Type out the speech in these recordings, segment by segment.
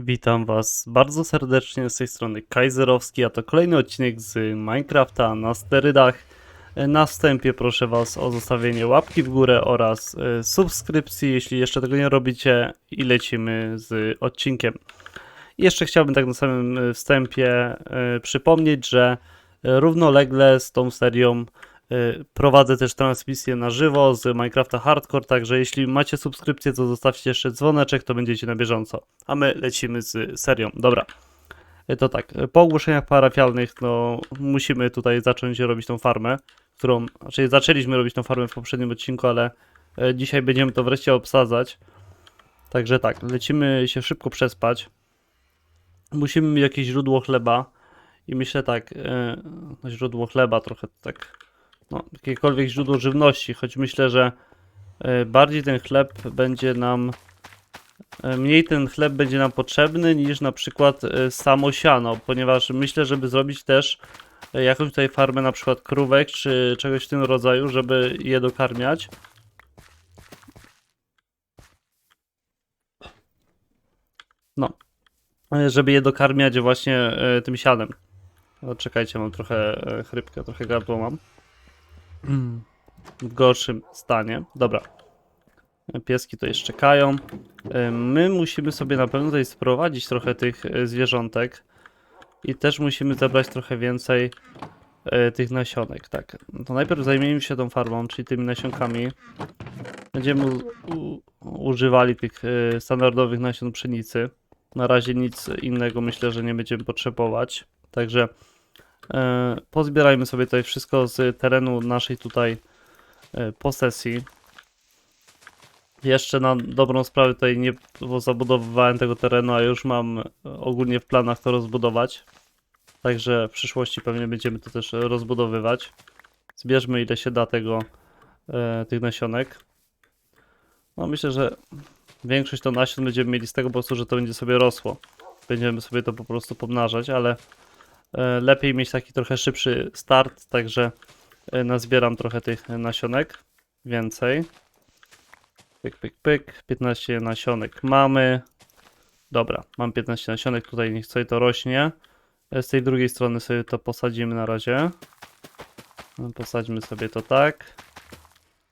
Witam Was bardzo serdecznie z tej strony Kaiserowski, a to kolejny odcinek z Minecrafta na sterydach. Na wstępie proszę Was o zostawienie łapki w górę oraz e, subskrypcji, jeśli jeszcze tego nie robicie i lecimy z odcinkiem. Jeszcze chciałbym tak na samym e, wstępie e, przypomnieć, że równolegle z tą serią prowadzę też transmisję na żywo z Minecrafta Hardcore, także jeśli macie subskrypcję, to zostawcie jeszcze dzwoneczek, to będziecie na bieżąco. A my lecimy z serią. Dobra. E, To tak, e, po ogłoszeniach parafialnych, no musimy tutaj zacząć robić tą farmę, którą, znaczy zaczęliśmy robić tą farmę w poprzednim odcinku, ale e, dzisiaj będziemy to wreszcie obsadzać. Także tak, lecimy się szybko przespać. Musimy mieć jakieś źródło chleba. I myślę tak, e, no źródło chleba trochę tak, no jakiekolwiek źródło żywności, choć myślę, że e, bardziej ten chleb będzie nam E, Mniej ten chleb będzie nam potrzebny niż na przykład e, samo siano, ponieważ myślę, żeby zrobić też jakąś tutaj farmę na przykład krówek czy czegoś w tym rodzaju, żeby je dokarmiać. No, żeby je dokarmiać właśnie tym sianem. Czekajcie, mam trochę chrypkę, trochę gardło mam. W gorszym stanie. Dobra. Pieski to jeszcze czekają. My musimy sobie na pewno tutaj sprowadzić trochę tych e, zwierzątek i też musimy zebrać trochę więcej e, tych nasionek. Tak, no to najpierw zajmiemy się tą farmą, czyli tymi nasionkami. Będziemy używali tych e, standardowych nasion pszenicy. Na razie nic innego myślę, że nie będziemy potrzebować. Także pozbierajmy sobie tutaj wszystko z terenu naszej tutaj e, posesji. Jeszcze na dobrą sprawę tutaj nie zabudowywałem tego terenu, a już mam e, ogólnie w planach to rozbudować. Także w przyszłości pewnie będziemy to też rozbudowywać. Zbierzmy ile się da tego, e, tych nasionek. No myślę, że większość to nasion będziemy mieli z tego po prostu, że to będzie sobie rosło. Będziemy sobie to po prostu pomnażać, ale e, lepiej mieć taki trochę szybszy start, także e, nazbieram trochę tych nasionek. Więcej. Pyk, pyk, pyk. 15 nasionek mamy. Dobra, mam 15 nasionek. Tutaj niech sobie to rośnie. E, Z tej drugiej strony sobie to posadzimy na razie. No, Posadźmy sobie to tak.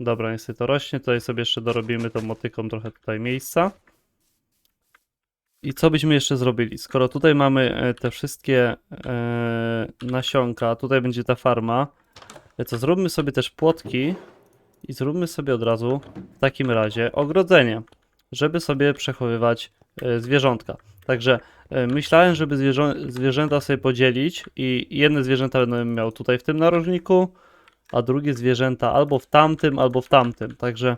Dobra, sobie to rośnie. Tutaj sobie jeszcze dorobimy tą motyką trochę tutaj miejsca. I co byśmy jeszcze zrobili? Skoro tutaj mamy e, te wszystkie e, nasionka, tutaj będzie ta farma, e, to zróbmy sobie też płotki i zróbmy sobie od razu w takim razie ogrodzenie, żeby sobie przechowywać e, zwierzątka. Także e, myślałem, żeby zwierzę, zwierzęta sobie podzielić i jedne zwierzęta będę miał tutaj w tym narożniku, a drugie zwierzęta albo w tamtym, albo w tamtym. Także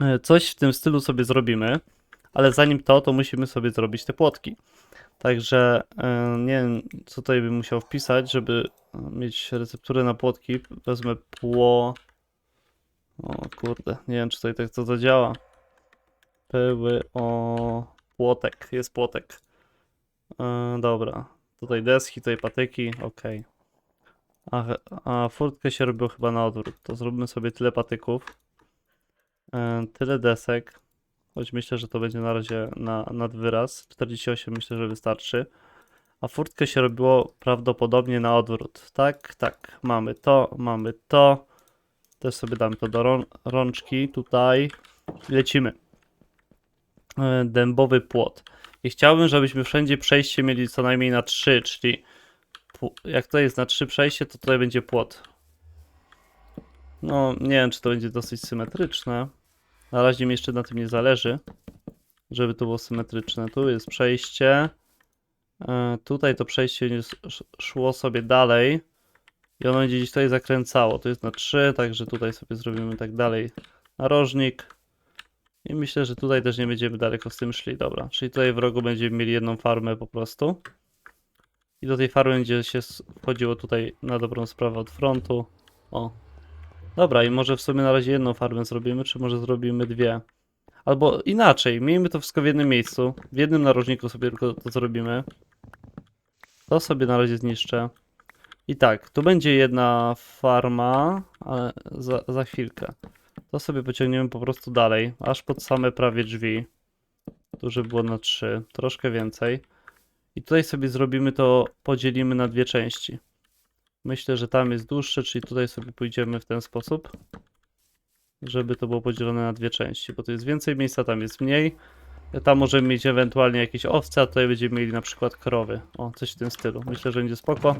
e, coś w tym stylu sobie zrobimy, ale zanim to, to musimy sobie zrobić te płotki. Także e, nie wiem, co tutaj bym musiał wpisać, żeby mieć recepturę na płotki. Wezmę pło... O kurde, nie wiem czy tutaj tak to zadziała. Pyły o płotek, jest płotek. E, dobra, tutaj deski, tutaj patyki, ok. A, a furtkę się robiło chyba na odwrót, to zróbmy sobie tyle patyków. E, tyle desek, choć myślę, że to będzie na razie na, nad wyraz. 48 myślę, że wystarczy. A furtkę się robiło prawdopodobnie na odwrót. Tak, tak, mamy to, mamy to. Też sobie dam to do rą rączki. Tutaj lecimy. E, Dębowy płot. I chciałbym, żebyśmy wszędzie przejście mieli co najmniej na 3, czyli jak to jest na 3 przejście, to tutaj będzie płot. No, nie wiem, czy to będzie dosyć symetryczne. Na razie mi jeszcze na tym nie zależy, żeby to było symetryczne. Tu jest przejście. E, Tutaj to przejście szło sobie dalej. I ono będzie gdzieś tutaj zakręcało. To jest na 3, także tutaj sobie zrobimy tak dalej narożnik. I myślę, że tutaj też nie będziemy daleko z tym szli. Dobra, czyli tutaj w rogu będziemy mieli jedną farmę po prostu. I do tej farmy będzie się wchodziło tutaj na dobrą sprawę od frontu. O. Dobra, i może w sumie na razie jedną farmę zrobimy, czy może zrobimy dwie. Albo inaczej, miejmy to wszystko w jednym miejscu. W jednym narożniku sobie tylko to zrobimy. To sobie na razie zniszczę. I tak, tu będzie jedna farma, ale za, za chwilkę. To sobie pociągniemy po prostu dalej, aż pod same prawie drzwi. Tu, żeby było na 3, troszkę więcej. I tutaj sobie zrobimy to, podzielimy na dwie części. Myślę, że tam jest dłuższe, czyli tutaj sobie pójdziemy w ten sposób, żeby to było podzielone na dwie części, bo tu jest więcej miejsca, tam jest mniej. Tam możemy mieć ewentualnie jakieś owce, a tutaj będziemy mieli na przykład krowy. O, coś w tym stylu. Myślę, że będzie spoko.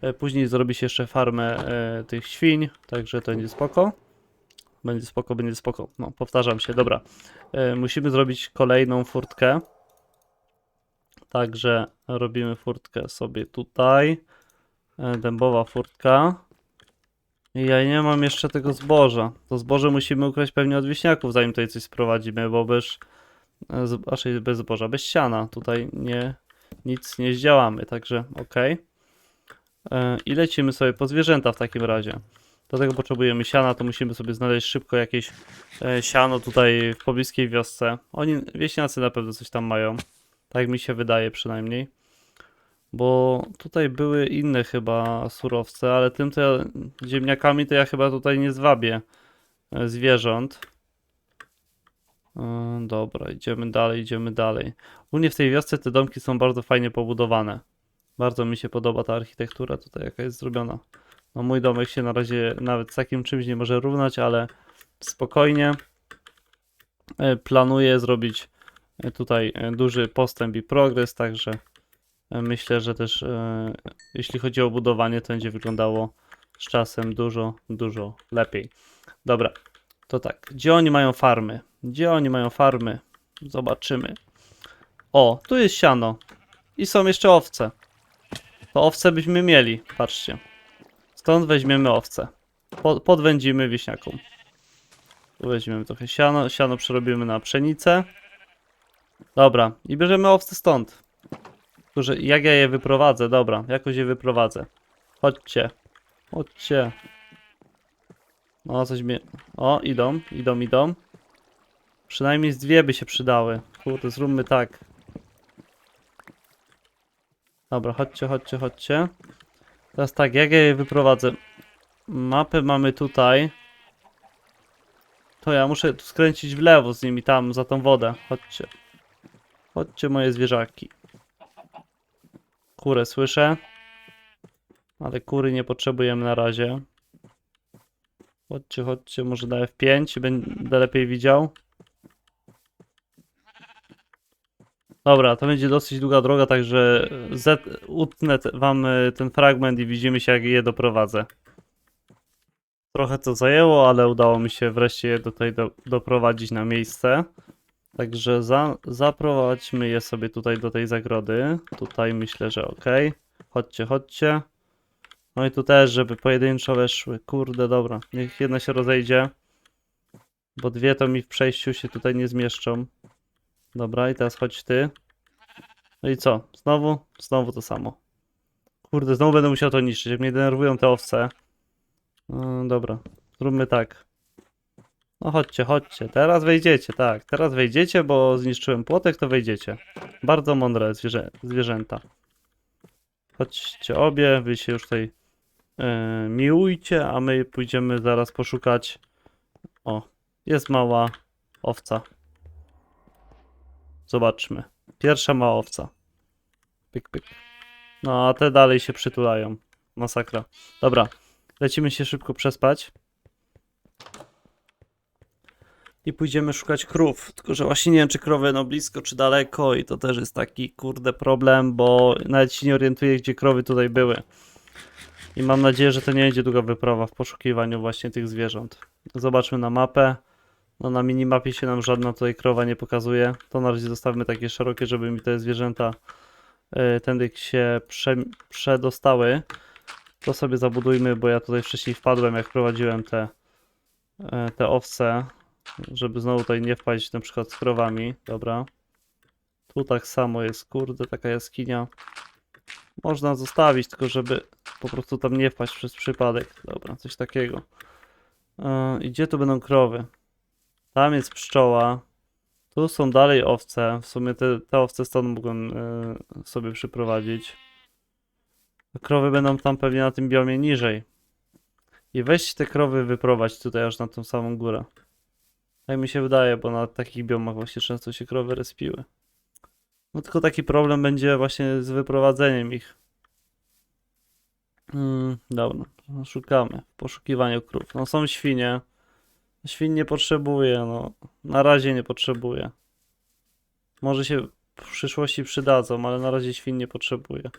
E, Później zrobi się jeszcze farmę e, tych świń, także to będzie spoko. Będzie spoko, będzie spoko. No, powtarzam się, dobra. E, musimy zrobić kolejną furtkę. Także robimy furtkę sobie tutaj. E, dębowa furtka. I ja nie mam jeszcze tego zboża. To zboże musimy ukraść pewnie od wieśniaków, zanim tutaj coś sprowadzimy, bo bez, e, raczej bez zboża, bez siana tutaj nie, nic nie zdziałamy, także okej. E, I lecimy sobie po zwierzęta w takim razie. Do tego potrzebujemy siana, to musimy sobie znaleźć szybko jakieś siano tutaj w pobliskiej wiosce. Oni, wieśniacy na pewno coś tam mają. Tak mi się wydaje przynajmniej. Bo tutaj były inne chyba surowce, ale tym to ja, ziemniakami to ja chyba tutaj nie zwabię e, zwierząt. E, Dobra, idziemy dalej, idziemy dalej. U mnie w tej wiosce te domki są bardzo fajnie pobudowane. Bardzo mi się podoba ta architektura tutaj, jaka jest zrobiona. No mój domek się na razie nawet z takim czymś nie może równać, ale spokojnie e, planuję zrobić tutaj duży postęp i progres, także myślę, że też e, jeśli chodzi o budowanie, to będzie wyglądało z czasem dużo, dużo lepiej. Dobra, to tak, gdzie oni mają farmy? Gdzie oni mają farmy? Zobaczymy. O, tu jest siano. I są jeszcze owce. To owce byśmy mieli, patrzcie. Stąd weźmiemy owce. Po, podwędzimy wieśniakom. Tu weźmiemy trochę siano, siano przerobimy na pszenicę. Dobra, i bierzemy owce stąd. Że jak ja je wyprowadzę? Dobra, jakoś je wyprowadzę. Chodźcie. Chodźcie. No, coś mnie... O, idą, idą, idą. Przynajmniej z dwie by się przydały. Kurde, zróbmy tak. Dobra, chodźcie, chodźcie, chodźcie. Teraz tak, jak ja je wyprowadzę? Mapę mamy tutaj. To ja muszę skręcić w lewo z nimi, tam, za tą wodę. Chodźcie. Chodźcie, moje zwierzaki. Kurę słyszę. Ale kury nie potrzebujemy na razie. Chodźcie, chodźcie, może na F5, będę lepiej widział. Dobra, to będzie dosyć długa droga, także Z, utnę wam y, ten fragment i widzimy się jak je doprowadzę. Trochę to zajęło, ale udało mi się wreszcie je tutaj do, doprowadzić na miejsce. Także za, zaprowadźmy je sobie tutaj do tej zagrody. Tutaj myślę, że ok. Chodźcie, chodźcie. No i tu też, żeby pojedynczo weszły. Kurde, dobra. Niech jedna się rozejdzie. Bo dwie to mi w przejściu się tutaj nie zmieszczą. Dobra, i teraz chodź ty. No i co? Znowu? Znowu to samo. Kurde, znowu będę musiał to niszczyć. Jak mnie denerwują te owce. No, dobra, zróbmy tak. No chodźcie, chodźcie. Teraz wejdziecie, tak. Teraz wejdziecie, bo zniszczyłem płotek, to wejdziecie. Bardzo mądre zwierzę zwierzęta. Chodźcie obie, wy się już tutaj e, miłujcie, a my pójdziemy zaraz poszukać. O, jest mała owca. Zobaczmy. Pierwsza mała owca. Pyk, pyk. No, a te dalej się przytulają. Masakra. Dobra, lecimy się szybko przespać. I pójdziemy szukać krów. Tylko, że właśnie nie wiem, czy krowy no blisko, czy daleko. I to też jest taki kurde problem, bo nawet się nie orientuję, gdzie krowy tutaj były. I mam nadzieję, że to nie będzie długa wyprawa w poszukiwaniu właśnie tych zwierząt. Zobaczmy na mapę. No na minimapie się nam żadna tutaj krowa nie pokazuje. To na razie zostawmy takie szerokie, żeby mi te zwierzęta y, tędy się prze, przedostały. To sobie zabudujmy, bo ja tutaj wcześniej wpadłem, jak prowadziłem te, y, te owce, żeby znowu tutaj nie wpaść na przykład z krowami. Dobra. Tu tak samo jest, kurde, taka jaskinia. Można zostawić, tylko żeby po prostu tam nie wpaść przez przypadek. Dobra, coś takiego. Y, I gdzie tu będą krowy? Tam jest pszczoła. Tu są dalej owce. W sumie te, te owce stąd mogą e, sobie przyprowadzić. Krowy będą tam pewnie na tym biomie niżej. I weź te krowy wyprowadź tutaj aż na tą samą górę. Tak mi się wydaje, bo na takich biomach właśnie często się krowy respiły. No tylko taki problem będzie właśnie z wyprowadzeniem ich. Mm, dobra, no, szukamy. W poszukiwaniu krów. No są świnie. Świn nie potrzebuję, no. Na razie nie potrzebuję. Może się w przyszłości przydadzą, ale na razie świn nie potrzebuję.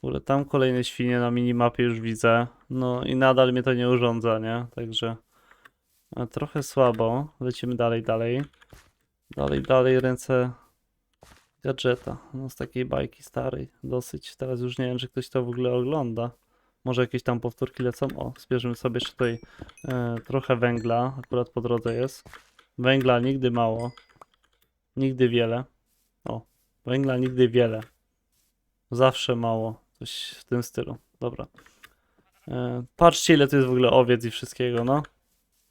Kurde, tam kolejne świnie na minimapie już widzę. No i nadal mnie to nie urządza, nie? Także trochę słabo. Lecimy dalej, dalej. Dalej, dalej, ręce gadżeta. No z takiej bajki starej. Dosyć. Teraz już nie wiem, czy ktoś to w ogóle ogląda. Może jakieś tam powtórki lecą. O, zbierzemy sobie jeszcze tutaj e, trochę węgla. Akurat po drodze jest. Węgla nigdy mało. Nigdy wiele. O, węgla nigdy wiele. Zawsze mało. Coś w tym stylu. Dobra. E, patrzcie ile tu jest w ogóle owiec i wszystkiego, no.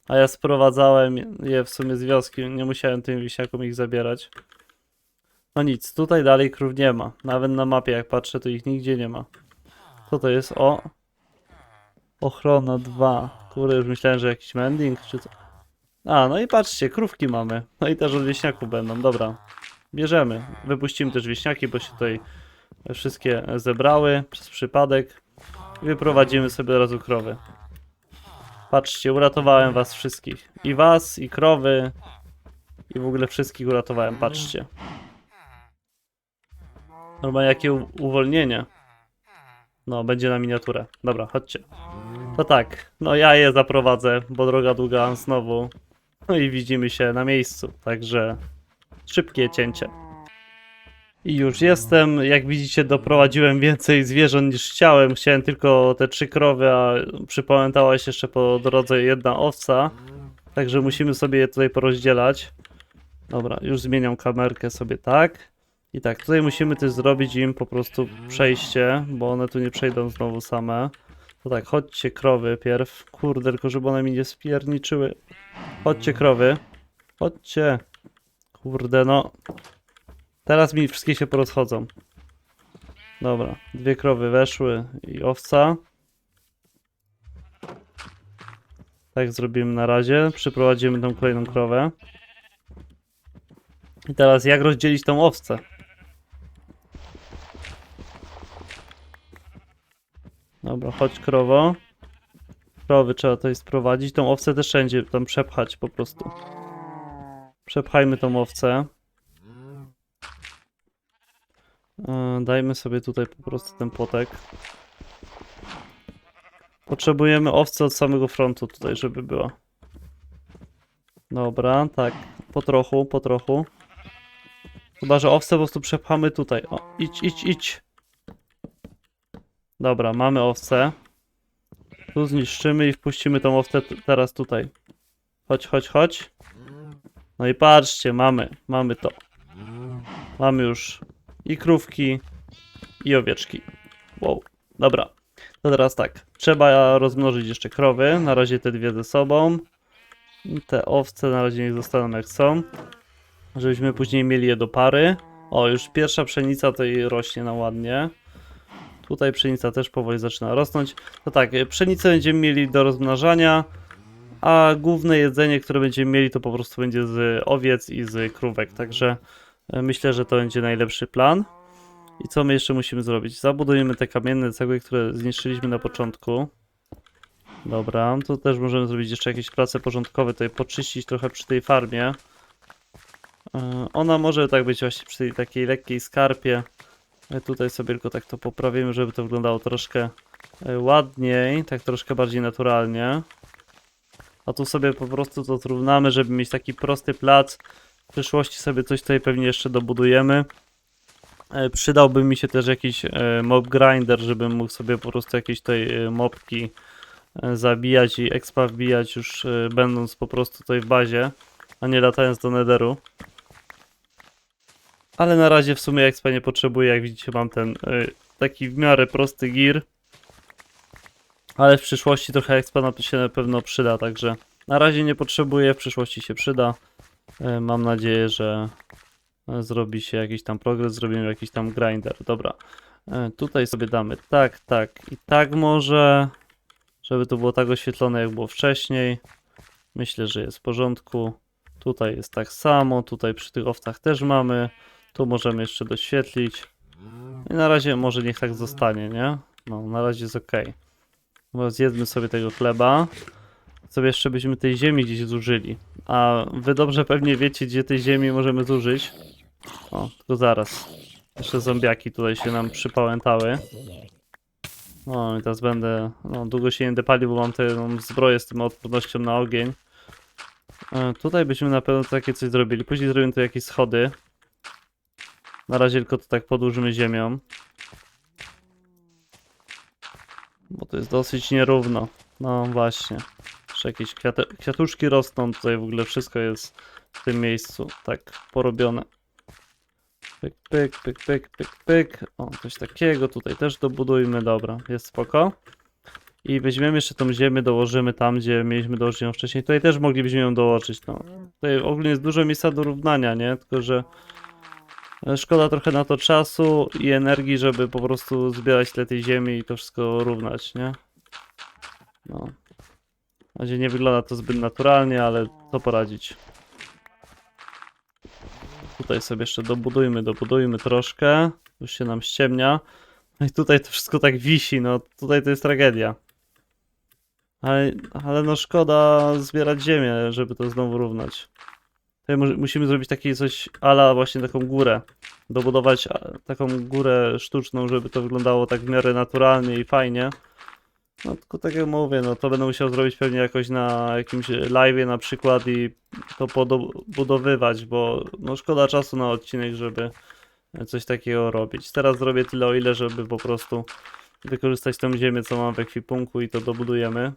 A ja sprowadzałem je w sumie z wioski. Nie musiałem tym wisiakom ich zabierać. No nic, tutaj dalej krów nie ma. Nawet na mapie jak patrzę, to ich nigdzie nie ma. Co to jest? O! Ochrona 2. Kurde, już myślałem, że jakiś mending czy co. A, no i patrzcie, krówki mamy. No i też od wieśniaków będą, dobra. Bierzemy. Wypuścimy też wieśniaki, bo się tutaj wszystkie zebrały przez przypadek. I wyprowadzimy sobie od razu krowy. Patrzcie, uratowałem was wszystkich. I was, i krowy. I w ogóle wszystkich uratowałem, patrzcie. Normalnie jakie uwolnienie. No, będzie na miniaturę. Dobra, chodźcie. To tak, no ja je zaprowadzę, bo droga długa znowu. No i widzimy się na miejscu, także szybkie cięcie. I już jestem. Jak widzicie, doprowadziłem więcej zwierząt niż chciałem. Chciałem tylko te trzy krowy, a przypamiętała się jeszcze po drodze jedna owca. Także musimy sobie je tutaj porozdzielać. Dobra, już zmieniam kamerkę sobie tak. I tak, tutaj musimy też zrobić im po prostu przejście, bo one tu nie przejdą znowu same. To tak, chodźcie krowy pierw. Kurde, tylko żeby one mi nie spierniczyły. Chodźcie krowy. Chodźcie. Kurde, no. Teraz mi wszystkie się porozchodzą. Dobra, dwie krowy weszły i owca. Tak zrobimy na razie. Przyprowadzimy tą kolejną krowę. I teraz jak rozdzielić tą owcę? Dobra, chodź krowo. Krowy trzeba tutaj sprowadzić. Tą owcę też wszędzie tam przepchać po prostu. Przepchajmy tą owcę. E, Dajmy sobie tutaj po prostu ten potek. Potrzebujemy owce od samego frontu tutaj, żeby była. Dobra, tak. Po trochu, po trochu. Chyba, że owce po prostu przepchamy tutaj. O, idź, idź, idź. Dobra, mamy owce. Tu zniszczymy i wpuścimy tą owcę teraz tutaj. Chodź, chodź, chodź. No i patrzcie, mamy, mamy to. Mamy już i krówki, i owieczki. Wow, dobra. To teraz tak, trzeba rozmnożyć jeszcze krowy, na razie te dwie ze sobą. Te owce na razie niech zostaną jak są, żebyśmy później mieli je do pary. O, już pierwsza pszenica tutaj rośnie na ładnie. Tutaj pszenica też powoli zaczyna rosnąć. To tak, y, pszenicę będziemy mieli do rozmnażania, a główne jedzenie, które będziemy mieli, to po prostu będzie z owiec i z krówek. Także myślę, że to będzie najlepszy plan. I co my jeszcze musimy zrobić? Zabudujemy te kamienne cegły, które zniszczyliśmy na początku. Dobra, tu też możemy zrobić jeszcze jakieś prace porządkowe, tutaj poczyścić trochę przy tej farmie. E, Ona może tak być właśnie przy tej takiej lekkiej skarpie. E, Tutaj sobie tylko tak to poprawimy, żeby to wyglądało troszkę e, ładniej, tak troszkę bardziej naturalnie. A tu sobie po prostu to zrównamy, żeby mieć taki prosty plac. W przyszłości sobie coś tutaj pewnie jeszcze dobudujemy. E, Przydałby mi się też jakiś e, mob grinder, żebym mógł sobie po prostu jakieś tutaj e, mobki zabijać i expa wbijać już będąc po prostu tutaj w bazie, a nie latając do netheru. Ale na razie w sumie expa nie potrzebuję, jak widzicie mam ten taki w miarę prosty gear. Ale w przyszłości trochę expa się na pewno przyda, także na razie nie potrzebuję, w przyszłości się przyda. E, Mam nadzieję, że e, zrobi się jakiś tam progres, zrobimy jakiś tam grinder. Dobra, E, tutaj sobie damy tak, tak i tak może, żeby to było tak oświetlone jak było wcześniej. Myślę, że jest w porządku. Tutaj jest tak samo, tutaj przy tych owcach też mamy. Tu możemy jeszcze doświetlić. I na razie może niech tak zostanie, nie? No, na razie jest ok. Dobra, zjedzmy sobie tego chleba. Sobie jeszcze byśmy tej ziemi gdzieś zużyli. A wy dobrze pewnie wiecie, gdzie tej ziemi możemy zużyć. O, tylko zaraz. Jeszcze zombiaki tutaj się nam przypałętały. No i teraz będę, no długo się nie będę palił, bo mam tę zbroję z tym odpornością na ogień. E, tutaj byśmy na pewno takie coś zrobili. Później zrobimy tu jakieś schody. Na razie tylko to tak podłużymy ziemią. Bo to jest dosyć nierówno. No właśnie. Jeszcze jakieś kwiate, kwiatuszki rosną tutaj w ogóle wszystko jest w tym miejscu tak porobione. Pyk, pyk, pyk, pyk, pyk, pyk. O, coś takiego tutaj też dobudujmy. Dobra, jest spoko. I weźmiemy jeszcze tą ziemię, dołożymy tam, gdzie mieliśmy dołożyć ją wcześniej. Tutaj też moglibyśmy ją dołożyć, no. Tutaj ogólnie jest dużo miejsca do równania, nie? Tylko, że e, szkoda trochę na to czasu i energii, żeby po prostu zbierać tyle tej ziemi i to wszystko równać, nie? No. Razie nie wygląda to zbyt naturalnie, ale co poradzić. Tutaj sobie jeszcze dobudujmy, dobudujmy troszkę. Już się nam ściemnia. No i tutaj to wszystko tak wisi, no tutaj to jest tragedia. Ale, ale no szkoda zbierać ziemię, żeby to znowu równać. Tutaj mu- musimy zrobić takie coś ala właśnie taką górę. Dobudować taką górę sztuczną, żeby to wyglądało tak w miarę naturalnie i fajnie. No tylko tak jak mówię, no to będę musiał zrobić pewnie jakoś na jakimś live'ie na przykład i to podobudowywać, bo no szkoda czasu na odcinek, żeby coś takiego robić. Teraz zrobię tyle o ile, żeby po prostu wykorzystać tą ziemię, co mam w ekwipunku i to dobudujemy.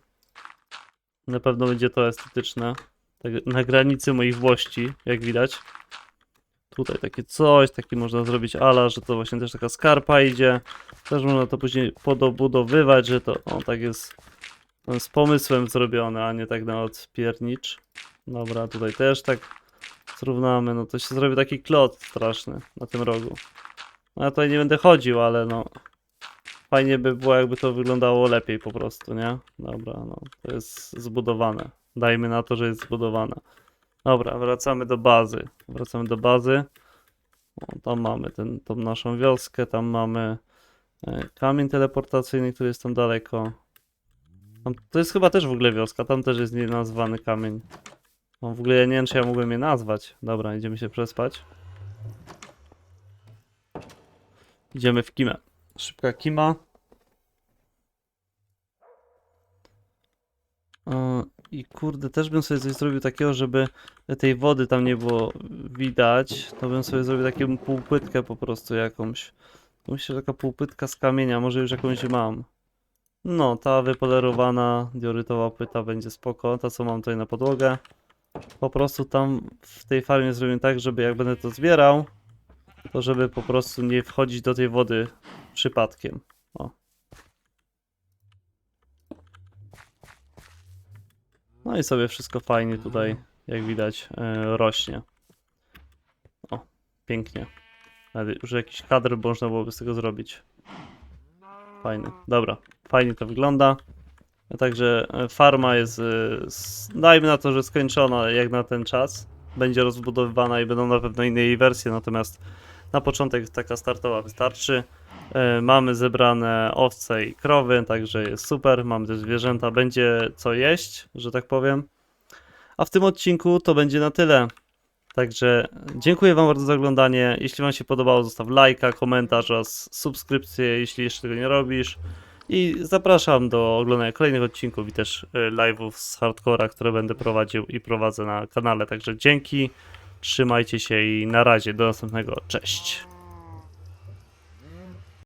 Na pewno będzie to estetyczne. Tak na granicy moich włości, jak widać. Tutaj takie coś, taki można zrobić ala, że to właśnie też taka skarpa idzie. Też można to później podobudowywać, że to o, tak jest no, z pomysłem zrobione, a nie tak na odpiernicz. Dobra, tutaj też tak zrównamy, no to się zrobi taki klot straszny na tym rogu. No ja tutaj nie będę chodził, ale no fajnie by było jakby to wyglądało lepiej po prostu, nie? Dobra, no to jest zbudowane. Dajmy na to, że jest zbudowane. Dobra, wracamy do bazy. Wracamy do bazy. O, tam mamy ten, tą naszą wioskę, tam mamy e, kamień teleportacyjny, który jest tam daleko. Tam, to jest chyba też w ogóle wioska, tam też jest nienazwany kamień. No w ogóle ja nie wiem, czy ja mogłem je nazwać. Dobra, idziemy się przespać. Idziemy w kimę. Szybka kima. I kurde, też bym sobie coś zrobił takiego, żeby tej wody tam nie było widać. To bym sobie zrobił taką półpłytkę po prostu jakąś. Myślę, że taka półpłytka z kamienia, może już jakąś mam. No, ta wypolerowana diorytowa płyta będzie spoko. Ta, co mam tutaj na podłogę. Po prostu tam w tej farmie zrobię tak, żeby jak będę to zbierał, to żeby po prostu nie wchodzić do tej wody przypadkiem. O. No i sobie wszystko fajnie tutaj, jak widać, e, rośnie. O, pięknie. Nawet już jakiś kadr można byłoby z tego zrobić. Fajny. Dobra, fajnie to wygląda. Także e, farma jest, e, dajmy na to, że skończona jak na ten czas. Będzie rozbudowywana i będą na pewno inne jej wersje, natomiast na początek taka startowa wystarczy. E, Mamy zebrane owce i krowy, także jest super. Mamy też zwierzęta, będzie co jeść, że tak powiem. A w tym odcinku to będzie na tyle. Także dziękuję Wam bardzo za oglądanie. Jeśli Wam się podobało, zostaw lajka, komentarz oraz subskrypcję, jeśli jeszcze tego nie robisz. I zapraszam do oglądania kolejnych odcinków i też y, live'ów z hardcora, które będę prowadził i prowadzę na kanale. Także dzięki, trzymajcie się i na razie, do następnego, cześć.